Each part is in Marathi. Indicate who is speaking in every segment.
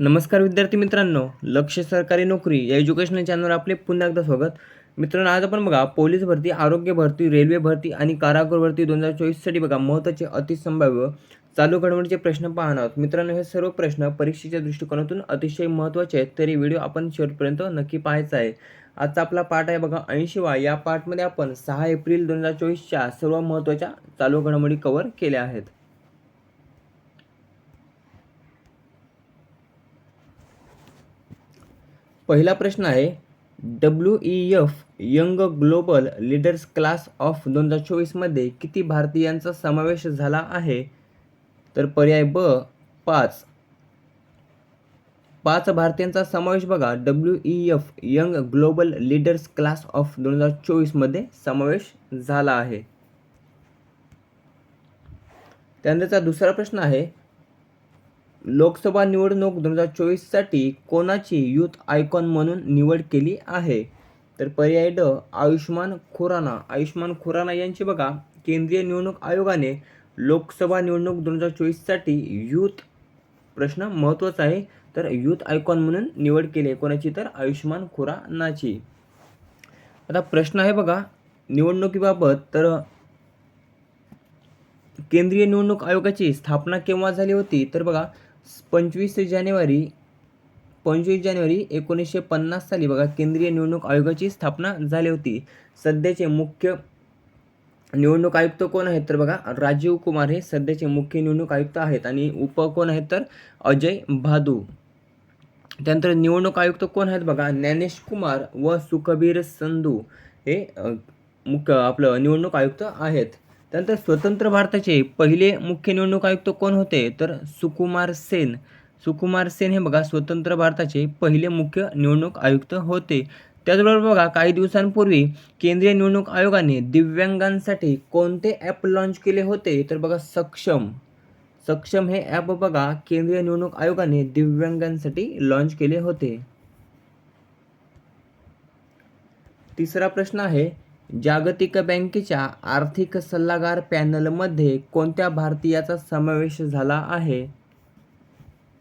Speaker 1: नमस्कार विद्यार्थी मित्रांनो लक्ष सरकारी नोकरी या एज्युकेशनल चॅनलवर आपले पुन्हा एकदा स्वागत. मित्रांनो आज आपण बघा पोलीस भरती आरोग्य भरती रेल्वे भरती आणि कारागृह भरती दोन हजार चोवीससाठी बघा महत्त्वाचे अतिसंभाव्य चालू घडवणीचे प्रश्न पाहणार आहोत. मित्रांनो हे सर्व प्रश्न परीक्षेच्या दृष्टिकोनातून अतिशय महत्त्वाचे आहेत तरी व्हिडिओ आपण शेवटपर्यंत नक्की पाहायचा आहे. आजचा आपला पाठ आहे बघा ऐंशीवा. या पाठमध्ये आपण सहा एप्रिल दोन हजार चोवीसच्या सर्व महत्त्वाच्या चालू घडामोडी कव्हर केल्या आहेत. पहिला प्रश्न आहे W E F young global leaders class of दोन हजार चोवीसमध्ये किती भारतीयांचा समावेश झाला आहे? तर पर्याय ब पाच. पाच भारतीयांचा समावेश बघा W E F young global leaders class of दोन हजार चोवीसमध्ये समावेश झाला आहे. त्यानंतरचा दुसरा प्रश्न आहे लोकसभा निवडणूक दोन हजार चोवीससाठी कोणाची यूथ आयकॉन म्हणून निवड केली आहे? तर पर्याय ड आयुष्मान खुराना. आयुष्मान खुराना यांची बघा केंद्रीय निवडणूक आयोगाने लोकसभा निवडणूक दोन हजार चोवीससाठी यूथ प्रश्न महत्त्वाचा आहे. तर यूथ आयकॉन म्हणून निवड केली आहे. कोणाची? तर आयुष्मान खुरानाची. आता प्रश्न आहे बघा निवडणुकीबाबत. तर केंद्रीय निवडणूक आयोगाची स्थापना केव्हा झाली होती? तर बघा पंचवीस जानेवारी पंचवीस जानेवारी एकोणीसशे पन्नास साली बघा केंद्रीय निवडणूक आयोगाची स्थापना झाली होती. सध्याचे मुख्य निवडणूक आयुक्त कोण आहेत तर बघा राजीव कुमार हे सध्याचे मुख्य निवडणूक आयुक्त आहेत आणि उप कोण आहेत तर अजय भादू. त्यानंतर निवडणूक आयुक्त कोण आहेत बघा ज्ञानेश कुमार व सुखबीर संधू हे मुख्य आपलं निवडणूक आयुक्त आहेत. त्यानंतर स्वतंत्र भारताचे पहिले मुख्य निवडणूक आयुक्त कोण होते? तर सुकुमार सेन. सुकुमार सेन हे बघा स्वतंत्र भारताचे पहिले मुख्य निवडणूक आयुक्त होते. त्याचबरोबर बघा काही दिवसांपूर्वी केंद्रीय निवडणूक आयोगाने दिव्यांगांसाठी कोणते ॲप लॉन्च केले होते? तर बघा सक्षम. सक्षम हे ॲप बघा केंद्रीय निवडणूक आयोगाने दिव्यांगांसाठी लॉन्च केले होते. तिसरा प्रश्न आहे जागतिक बँकेच्या आर्थिक सल्लागार पॅनलमध्ये कोणत्या भारतीयाचा समावेश झाला आहे?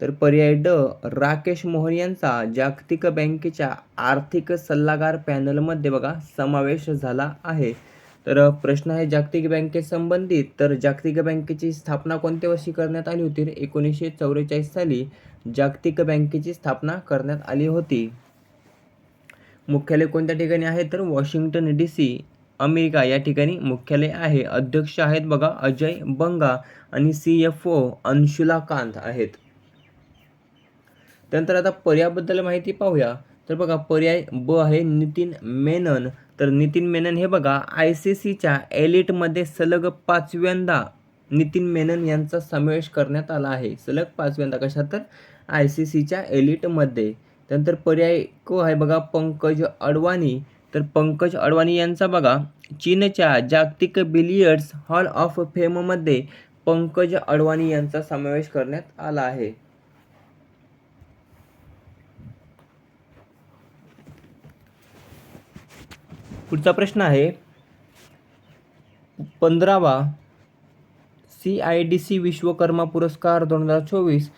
Speaker 1: तर पर्याय ड राकेश मोहन यांचा जागतिक बँकेच्या आर्थिक सल्लागार पॅनलमध्ये बघा समावेश झाला आहे. तर प्रश्न आहे जागतिक बँकेसंबंधित तर जागतिक बँकेची स्थापना कोणत्या वर्षी करण्यात आली होती? एकोणीसशे चौवेचाळीस साली जागतिक बँकेची स्थापना करण्यात आली होती. मुख्यालय कोणत्या ठिकाणी आहे? तर वॉशिंग्टन डी सी अमेरिका या ठिकाणी मुख्यालय आहे. अध्यक्ष आहेत बघा अजय बंगा आणि C F O Anshula Kant आहेत. त्यानंतर आता पर्यायाबद्दल माहिती पाहूया. तर बघा पर्याय ब आहे नितीन मेनन. तर नितीन मेनन हे बघा आय सी सीच्या एलिटमध्ये सलग पाचव्यांदा नितीन मेनन यांचा समावेश करण्यात आला आहे. सलग पाचव्यांदा कशात तर? आय सी सीच्या एलिटमध्ये. त्यानंतर पर्याय क आहे बघा पंकज अडवाणी. तर पंकज अडवाणी यांचा बघा चीनच्या जागतिक बिलियर्ड्स हॉल ऑफ फेममध्ये पंकज अडवाणी यांचा समावेश करण्यात आला आहे. पुढचा प्रश्न आहे पंधरावा C I D C Vishwakarma पुरस्कार दोन हजार चोवीस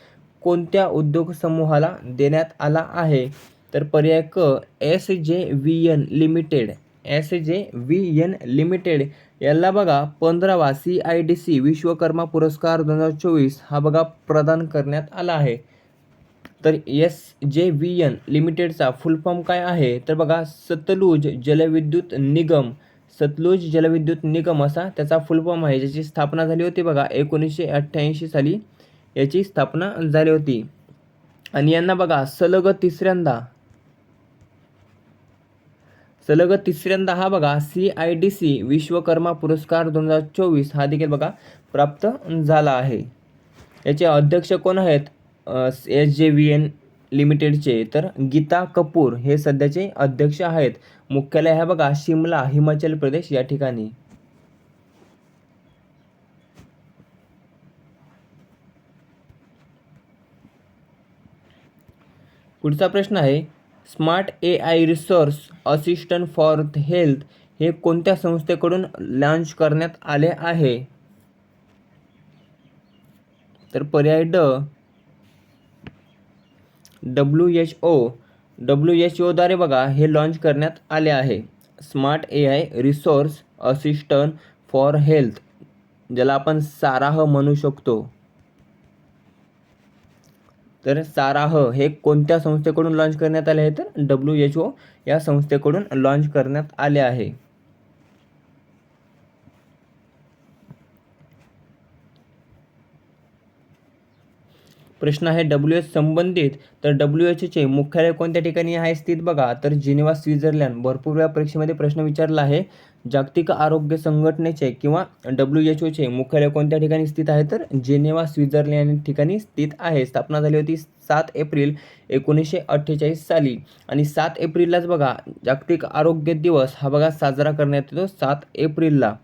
Speaker 1: कोणत्या उद्योग समूहाला देण्यात आला आहे? तर पर्याय क S J V N limited S J V N limited याला बघा पंधरावा C I D C Vishwakarma पुरस्कार दोन हजार चोवीस हा बघा प्रदान करण्यात आला आहे. तर एस जे व्ही एन लिमिटेडचा फुल फॉर्म काय आहे? तर बघा सतलुज जलविद्युत निगम सतलुज जलविद्युत निगम असा त्याचा फुल फॉर्म आहे ज्याची स्थापना झाली होती बघा एकोणीसशे अठ्ठ्याऐंशी साली. याची स्थापना झाली होती. आणि यांना बघा सलग तिसऱ्यांदा सलग तिसऱ्यांदा हा बघा C I D C Vishwakarma पुरस्कार दोन हजार चोवीस हा देखील बघा प्राप्त झाला आहे. याचे अध्यक्ष कोण आहेत? एस जे व्ही एन लिमिटेडचे. तर गीता कपूर हे सध्याचे अध्यक्ष आहेत. मुख्यालय आहे बघा शिमला हिमाचल प्रदेश या ठिकाणी. पुढचा प्रश्न आहे smart A I resource assistant for health हे कोणत्या संस्थेकडून लॉन्च करण्यात आले आहे? तर पर्याय ड W H O. W H ओद्वारे बघा हे लॉन्च करण्यात आले आहे. Smart A I resource assistant for health ज्याला आपण साराह म्हणू शकतो. तर साराह हे कोणत्या संस्थेकडून लाँच करण्यात आले आहे तर डब्ल्यू एच ओ या संस्थेकडून लाँच करण्यात आले आहे. प्रश्न आहे डब्ल्यू एच संबंधित. तर डब्ल्यू एच एचचे मुख्यालय कोणत्या ठिकाणी आहे स्थित बघा. तर जिनेवा स्वित्झर्लंड. भरपूर वेळा परीक्षेमध्ये प्रश्न विचारला आहे. जागतिक आरोग्य संघटनेचे किंवा डब्ल्यू एच ओचे मुख्यालय कोणत्या ठिकाणी स्थित आहे? तर जेनेवा स्वित्झर्लंड ठिकाणी स्थित आहे. स्थापना झाली होती सात एप्रिल एकोणीसशे अठ्ठेचाळीस साली. आणि सात एप्रिललाच बघा जागतिक आरोग्य दिवस हा बघा साजरा करण्यात येतो सात एप्रिलला.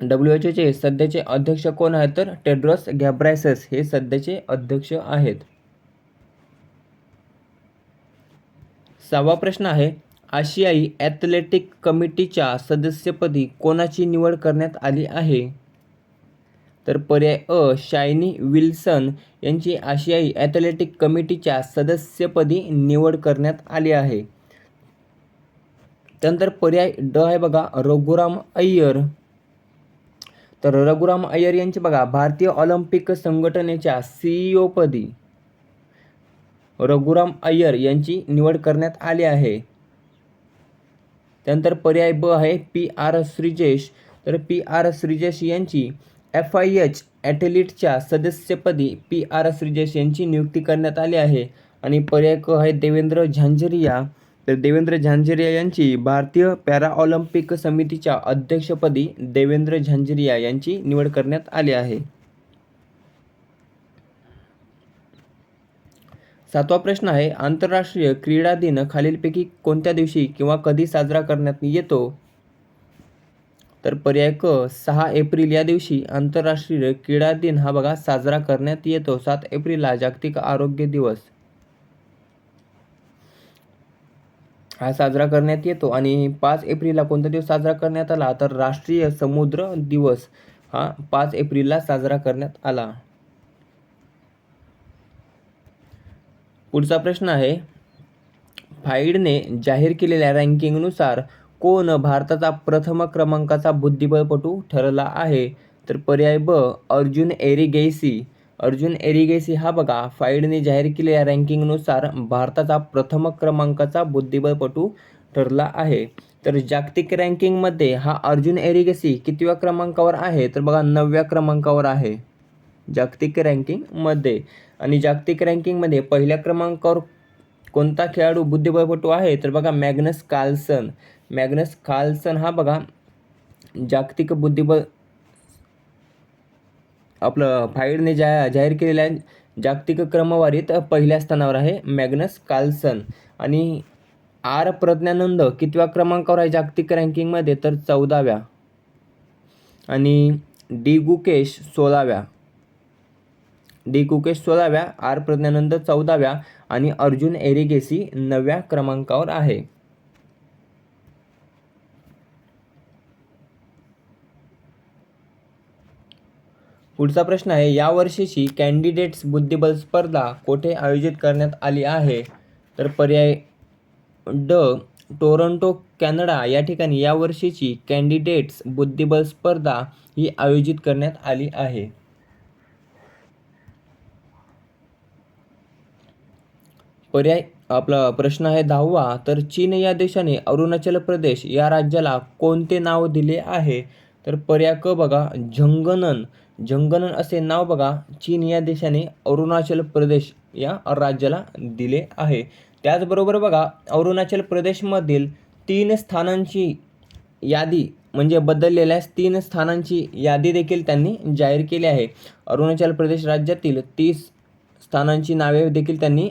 Speaker 1: डब्ल्यू एच ओचे सध्याचे अध्यक्ष कोण आहेत तर टेड्रॉस गॅब्रायसस हे सध्याचे अध्यक्ष आहेत. सहावा प्रश्न आहे आशियाई ॲथलेटिक कमिटीच्या सदस्यपदी कोणाची निवड करण्यात आली आहे? तर पर्याय अ शायनी विल्सन यांची आशियाई ॲथलेटिक कमिटीच्या सदस्यपदी निवड करण्यात आली आहे. त्यानंतर पर्याय ड आहे बघा रघुराम अय्यर. तर रघुराम अय्यर यांची बघा भारतीय ऑलिम्पिक संघटनेच्या सीईओपदी रघुराम अय्यर यांची निवड करण्यात आली आहे. त्यानंतर पर्याय ब आहे पी आर श्रीजेश. तर पी आर श्रीजेश यांची एफ आय एच ॲथलीटच्या सदस्यपदी पी आर श्रीजेश यांची नियुक्ती करण्यात आली आहे. आणि पर्याय क आहे देवेंद्र झांझरिया. तर देवेंद्र झांझरिया यांची भारतीय पॅराऑलिम्पिक समितीच्या अध्यक्षपदी देवेंद्र झांझरिया यांची निवड करण्यात आली आहे. सातवा प्रश्न आहे आंतरराष्ट्रीय क्रीडा दिन खालीलपैकी कोणत्या दिवशी किंवा कधी साजरा करण्यात येतो? तर पर्याय क सहा एप्रिल या दिवशी आंतरराष्ट्रीय क्रीडा दिन हा बघा साजरा करण्यात येतो. सात एप्रिलला जागतिक आरोग्य दिवस. हा साजरा करण्यात येतो आणि पाच एप्रिलला कोणता दिवस साजरा करण्यात आला? तर राष्ट्रीय समुद्र दिवस हा पाच एप्रिलला साजरा करण्यात आला. पुढचा प्रश्न आहे फाईडने जाहीर केलेल्या रँकिंगनुसार कोण भारताचा प्रथम क्रमांकाचा बुद्धिबळपटू ठरला आहे? तर पर्याय ब अर्जुन एरिगेसी. अर्जुन एरिगेसी हा बघा फाईडने जाहीर केलेल्या रँकिंगनुसार भारताचा प्रथम क्रमांकाचा बुद्धिबळपटू ठरला आहे. तर जागतिक रँकिंगमध्ये हा अर्जुन एरिगेसी कितव्या क्रमांकावर आहे? तर बघा नवव्या क्रमांकावर आहे. जागतिक रँकिंगमध्ये. आणि जागतिक रँकिंगमध्ये पहिल्या क्रमांकावर कोणता खेळाडू बुद्धिबळपटू आहे? तर बघा मॅग्नस कार्लसन. मॅग्नस कार्लसन हा बघा जागतिक बुद्धिबळ आपलं फाईडने जा जाहीर केलेल्या जागतिक क्रमवारीत पहिल्या स्थानावर आहे मॅग्नस कार्लसन. आणि आर प्रज्ञानंद कितव्या क्रमांकावर आहे जागतिक रँकिंगमध्ये? तर चौदाव्या. आणि डी गुकेश सोळाव्या. डी कुकेश सोळाव्या आर प्रज्ञानंद चौदाव्या आणि अर्जुन एरिगेसी नवव्या क्रमांकावर आहे. पुढचा प्रश्न आहे या वर्षीची कॅन्डिडेट्स बुद्धिबळ स्पर्धा कोठे आयोजित करण्यात आली आहे? तर पर्याय ड टोरंटो कॅनडा. या ठिकाणी या वर्षीची कॅन्डिडेट्स बुद्धिबळ स्पर्धा ही आयोजित करण्यात आली आहे. पर्याय आपला प्रश्न आहे दहावा. तर चीन या देशाने अरुणाचल प्रदेश या राज्याला कोणते नाव दिले आहे? तर पर्याय क बघा झंगनन. जंगनन असे नाव बघा. चीन या देशाने अरुणाचल प्रदेश या राज्याला दिले आहे. त्याचबरोबर बघा अरुणाचल प्रदेशमधील तीन स्थानांची यादी म्हणजे बदललेल्या तीन स्थानांची यादी देखील त्यांनी जाहीर केली आहे. अरुणाचल प्रदेश राज्यातील तीस स्थानांची नावे देखील त्यांनी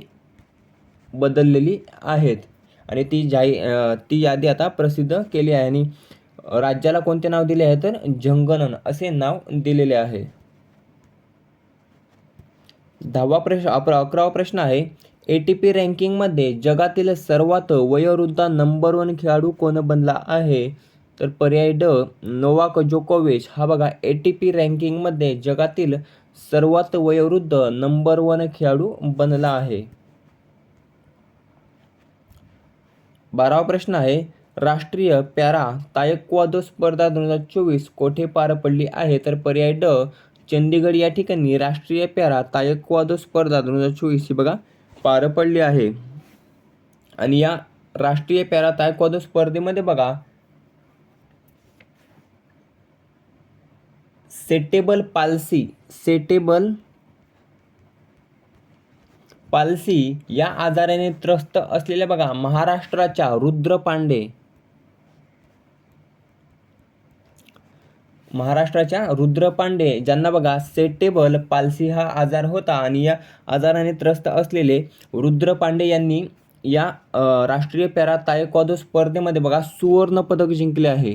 Speaker 1: बदललेली आहेत. आणि ती जाही ती यादी आता प्रसिद्ध केली आहे. आणि राज्याला कोणते नाव दिले आहे तर जंगनन असे नाव दिलेले आहे. दहावा प्रश्न अकरावा प्रश्न आहे ए टी पी रँकिंगमध्ये जगातील सर्वात वयोवृद्ध नंबर वन खेळाडू कोण बनला आहे? तर पर्याय ड नोवाक जोकोविच. हा बघा ए टी पी रँकिंगमध्ये जगातील सर्वात वयोवृद्ध नंबर वन खेळाडू बनला आहे. बारावा प्रश्न आहे राष्ट्रीय पॅरा तायक्वादो स्पर्धा दोन हजार चोवीस कोठे पार पडली आहे? तर पर्याय ड चंदीगड या ठिकाणी राष्ट्रीय पॅरा तायक्वादो स्पर्धा दोन हजार चोवीस ही बघा पार पडली आहे. आणि या राष्ट्रीय पॅरा तायक्वादो स्पर्धेमध्ये बघा सेटेबल पालसी सेटेबल पालसी या आजाराने त्रस्त असलेल्या बघा महाराष्ट्राच्या रुद्र पांडे. महाराष्ट्राच्या रुद्र पांडे ज्यांना बघा सेटेबल पालसी हा आजार होता आणि या आजाराने त्रस्त असलेले रुद्र पांडे यांनी या राष्ट्रीय पॅरा तायक्वादो स्पर्धेमध्ये बघा सुवर्ण पदक जिंकले आहे.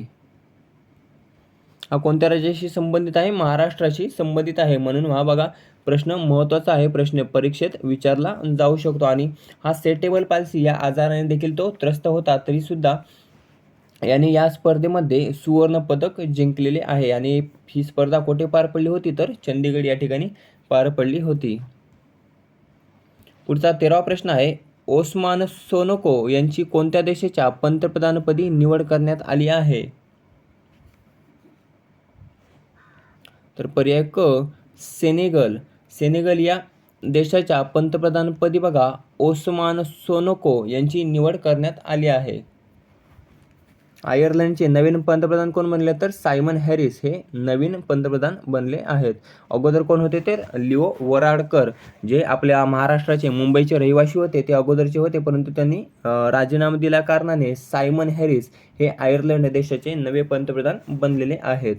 Speaker 1: हा कोणत्या राज्याशी संबंधित आहे? महाराष्ट्राशी संबंधित आहे. म्हणून हा बघा प्रश्न महत्त्वाचा आहे. प्रश्न परीक्षेत विचारला जाऊ शकतो आणि हा सेटेबल पालसी या आजाराने देखील तो त्रस्त होता. तरीसुद्धा याने या स्पर्धेमध्ये सुवर्णपदक जिंकलेले आहे. आणि ही स्पर्धा कुठे पार पडली होती? तर चंदीगड या ठिकाणी पार पडली होती. पुढचा तेरावा प्रश्न आहे ओस्मान सोनोको यांची कोणत्या देशाच्या पंतप्रधानपदी निवड करण्यात आली आहे? तर पर्याय क सेनेगल. सेनेगल या देशाच्या पंतप्रधानपदी बघा ओस्मान सोनोको यांची निवड करण्यात आली आहे. आयर्लंडचे नवीन पंतप्रधान कोण बनले? तर सायमन हॅरिस हे नवीन पंतप्रधान बनले आहेत. अगोदर कोण होते? तर लिओ वराडकर जे आपल्या महाराष्ट्राचे मुंबईचे रहिवासी होते ते अगोदरचे होते परंतु त्यांनी राजीनामा दिल्या कारणाने सायमन हॅरिस हे आयर्लंड देशाचे नवे पंतप्रधान बनलेले आहेत.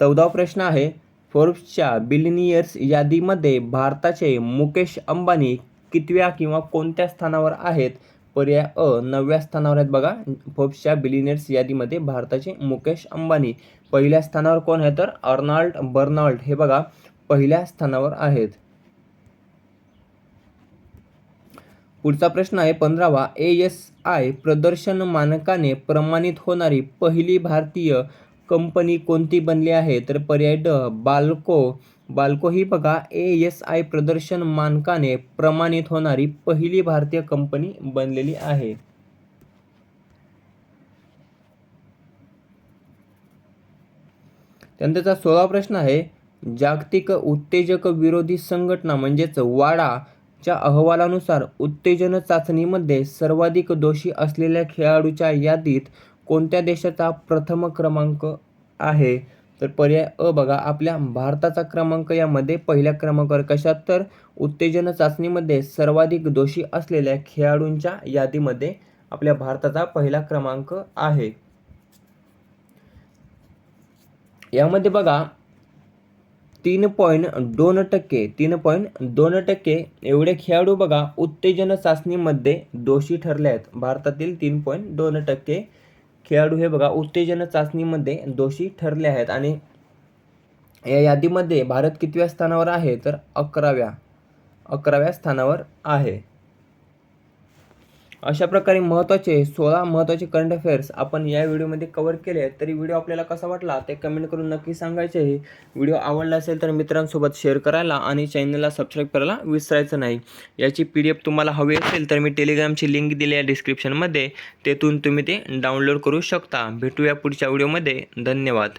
Speaker 1: चौदावा प्रश्न आहे फोर्ब्सच्या बिलिनियर्स यादीमध्ये भारताचे मुकेश अंबानी कितव्या किंवा कोणत्या स्थानावर आहेत? पर्याय अ नवव्या स्थानावर आहेत बघा. फोर्ब्सच्या बिलिनियर्स यादीमध्ये भारताचे मुकेश अंबानी. पहिल्या स्थानावर कोण आहे तर? Arnault Bernard. हे बघा पहिल्या स्थानावर आहेत. पुढचा प्रश्न आहे पंधरावा. ए एस आय प्रदर्शन मानकाने प्रमाणित होणारी पहिली भारतीय कंपनी कोणती बनली आहे? तर पर्याय ड बाल्को बाल्को ही बघा ए एस आय प्रदर्शन मानकाने प्रमाणित होणारी पहिली भारतीय कंपनी बनलेली आहे. त्यानंतरचा सोळा प्रश्न आहे जागतिक उत्तेजक विरोधी संघटना म्हणजेच वाडाच्या अहवालानुसार उत्तेजन चाचणीमध्ये सर्वाधिक दोषी असलेल्या खेळाडूच्या यादीत कोणत्या देशाचा प्रथम क्रमांक आहे? तर पर्याय अ बघा आपल्या भारताचा क्रमांक यामध्ये पहिल्या क्रमांकावर कशात तर उत्तेजन चाचणीमध्ये सर्वाधिक दोषी असलेल्या खेळाडूंच्या यादीमध्ये आपल्या भारताचा पहिला क्रमांक आहे. यामध्ये बघा तीन पॉईंट दोन टक्के तीन पॉईंट दोन टक्के एवढे खेळाडू बघा उत्तेजन चाचणीमध्ये दोषी ठरले आहेत. भारतातील तीन पॉईंट दोन टक्के खेळाडू हे बघा उत्तेजन चाचणीमध्ये दोषी ठरले आहेत आणि या यादीमध्ये भारत कितव्या स्थानावर आहे? तर अकराव्या अकराव्या स्थानावर आहे. अशा प्रकारे महत्त्वाचे सोळा महत्त्वाचे करंट अफेअर्स आपण या व्हिडिओमध्ये कवर केले तरी व्हिडिओ आपल्याला कसा वाटला ते कमेंट करून नक्की सांगायचे आहे. व्हिडिओ आवडला असेल तर मित्रांसोबत शेअर करायला आणि चॅनलला सबस्क्राईब करायला विसरायचं नाही. याची पी डी एफ तुम्हाला हवी असेल तर मी टेलिग्रामची लिंक दिली आहे डिस्क्रिप्शनमध्ये तेथून तुम्ही ते डाउनलोड करू शकता. भेटूया पुढच्या व्हिडिओमध्ये. धन्यवाद.